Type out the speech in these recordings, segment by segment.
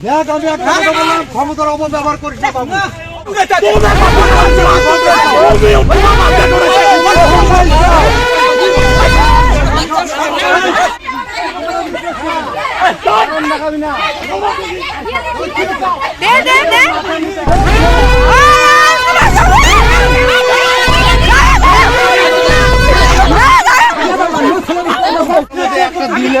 দেখ আমি একটা কথা বললাম ক্ষমতার অপব্যবহার করিস দিলে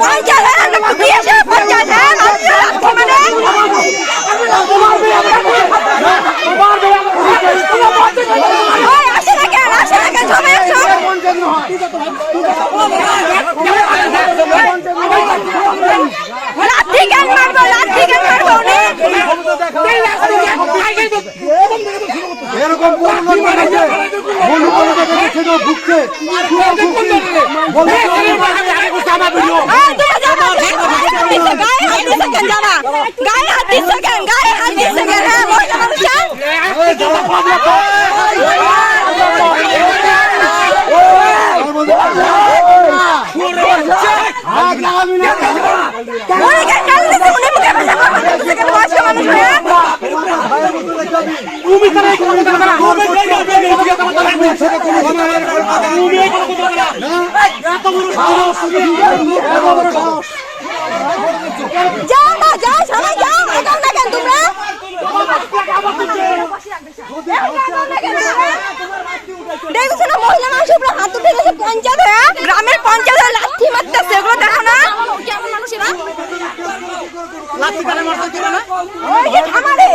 পঞ্চাশ হাজার টাকা দিয়েছে পঞ্চাশ হাজার মানে ওই আসে না কেন আসে না কেন জমে একশো লাঠি কেন মারবো লাঠি কেন মারবো উনি এরকম ভুগছে। পুরো যাও না, যাও, সবাই যাও, আগাও না কেন তোমরা? দেখছ না মহিলা মানুষ হাত উঠে গেছে পঞ্চায়েত হয়ে গ্রামের পঞ্চায়েত হয়ে লাঠি মারতেছে এগুলো দেখো না কেমন মানুষ এরা ওই যে খামারে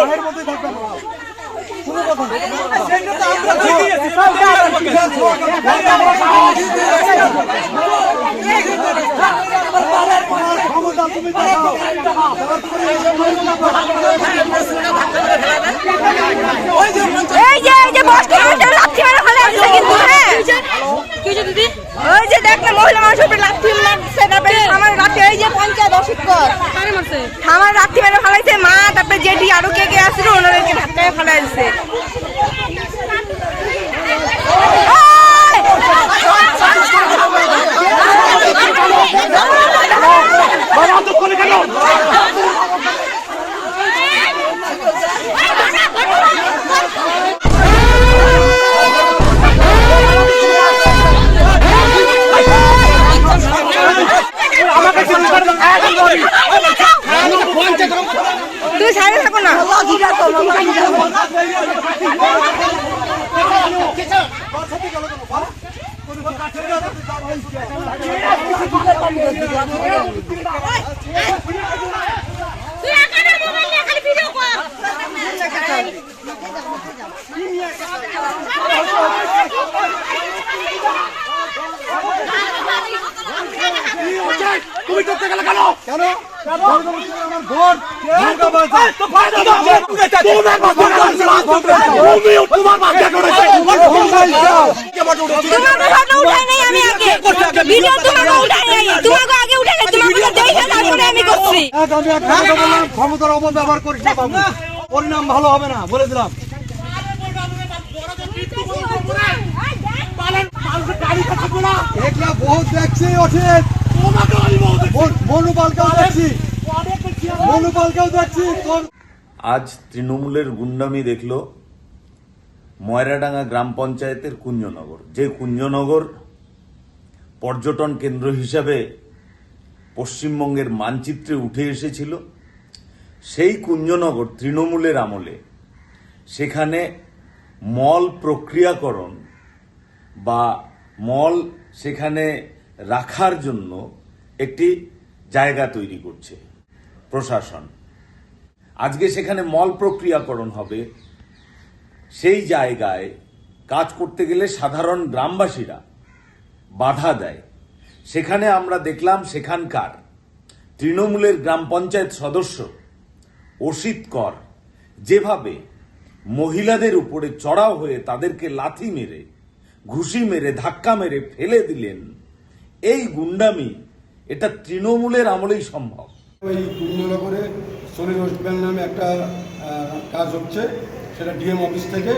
এই যে এই যে মানুষের লাঠি মেরে ফেলে কিন্তু হ্যাঁ। ওই যে দেখ না মহিলা মানুষের উপরে লাঠি মারছে তারপরে আমার রাতে এই যে পঞ্চায়েত রাত্রিবেলা ফেলাইছে মা তারপরে জেঠি আরও কে কে আসছিল ওনাদেরকে ধাক্কায় ফেলাইছে তুই এখানে মোবাইল নিয়ে খালি ভিডিও কর তুমি করতে গেলে কেন কেন আমার ভোট ক্ষমতার অপব্যবহার করিস না বাবু পরিণাম ভালো হবে না বলে দিলাম বহুত দেখছি অঠিত আজ তৃণমূলের গুন্ডামি দেখল ময়রাডাঙ্গা গ্রাম পঞ্চায়েতের কুঞ্জনগর। যে কুঞ্জনগর পর্যটন কেন্দ্র হিসাবে পশ্চিমবঙ্গের মানচিত্রে উঠে এসেছিল, সেই কুঞ্জনগর তৃণমূলের আমলে সেখানে মল প্রক্রিয়াকরণ বা মল সেখানে রাখার জন্য একটি জায়গা তৈরি করছে প্রশাসন। আজকে সেখানে মল প্রক্রিয়াকরণ হবে। সেই জায়গায় কাজ করতে গেলে সাধারণ গ্রামবাসীরা বাধা দেয়। সেখানে আমরা দেখলাম সেখানকার তৃণমূলের গ্রাম পঞ্চায়েত সদস্য অসিত কর যেভাবে মহিলাদের উপরে চড়াও হয়ে তাদেরকে লাথি মেরে, ঘুষি মেরে, ধাক্কা মেরে ফেলে দিলেন। এই গুন্ডামি এটা তৃণমূলের আমলেই সম্ভব। ওই কুঞ্জনগরে সলিড ওয়েস্ট নামে একটা কাজ হচ্ছে, সেটা ডিএম অফিস থেকে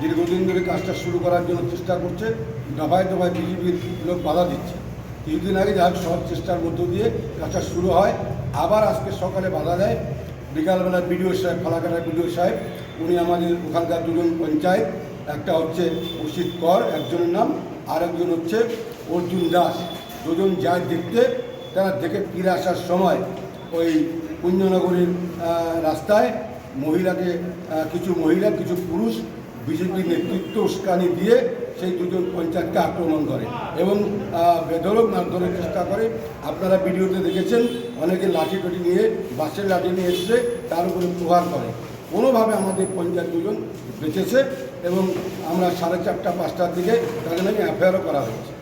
দীর্ঘদিন ধরে কাজটা শুরু করার জন্য চেষ্টা করছে, দফায় দফায় বিজেপির লোক বাধা দিচ্ছে। কিছুদিন আগে যা হোক, সব চেষ্টার মধ্য দিয়ে কাজটা শুরু হয়। আবার আজকে সকালে বাধা দেয়। বিকালবেলা বিডিও সাহেব ফালাকাটার বিডিও সাহেব, উনি আমাদের ওখানকার দুজন পঞ্চায়েত, একটা হচ্ছে অসিত কর, একজনের নাম আর একজন হচ্ছে অর্জুন দাস দুজন যায় দেখতে, তারা দেখে ফিরে আসার সময় ওই কুঞ্জনগরের রাস্তায় মহিলাকে কিছু মহিলা, কিছু পুরুষ বিজেপির নেতৃত্ব উস্কানি দিয়ে সেই দুজন পঞ্চায়েতকে আক্রমণ করে এবং বেধরক মারধরের চেষ্টা করে। আপনারা ভিডিওতে দেখেছেন, অনেকে লাঠি টাঠি নিয়ে বাসের লাঠি নিয়ে এসে তার উপরে প্রহার করে। কোনোভাবে আমাদের পঞ্চায়েত দুজন বেঁচেছে এবং আমরা সাড়ে চারটা, পাঁচটার দিকে তাদের নাকি এফআইআরও করা হয়েছে।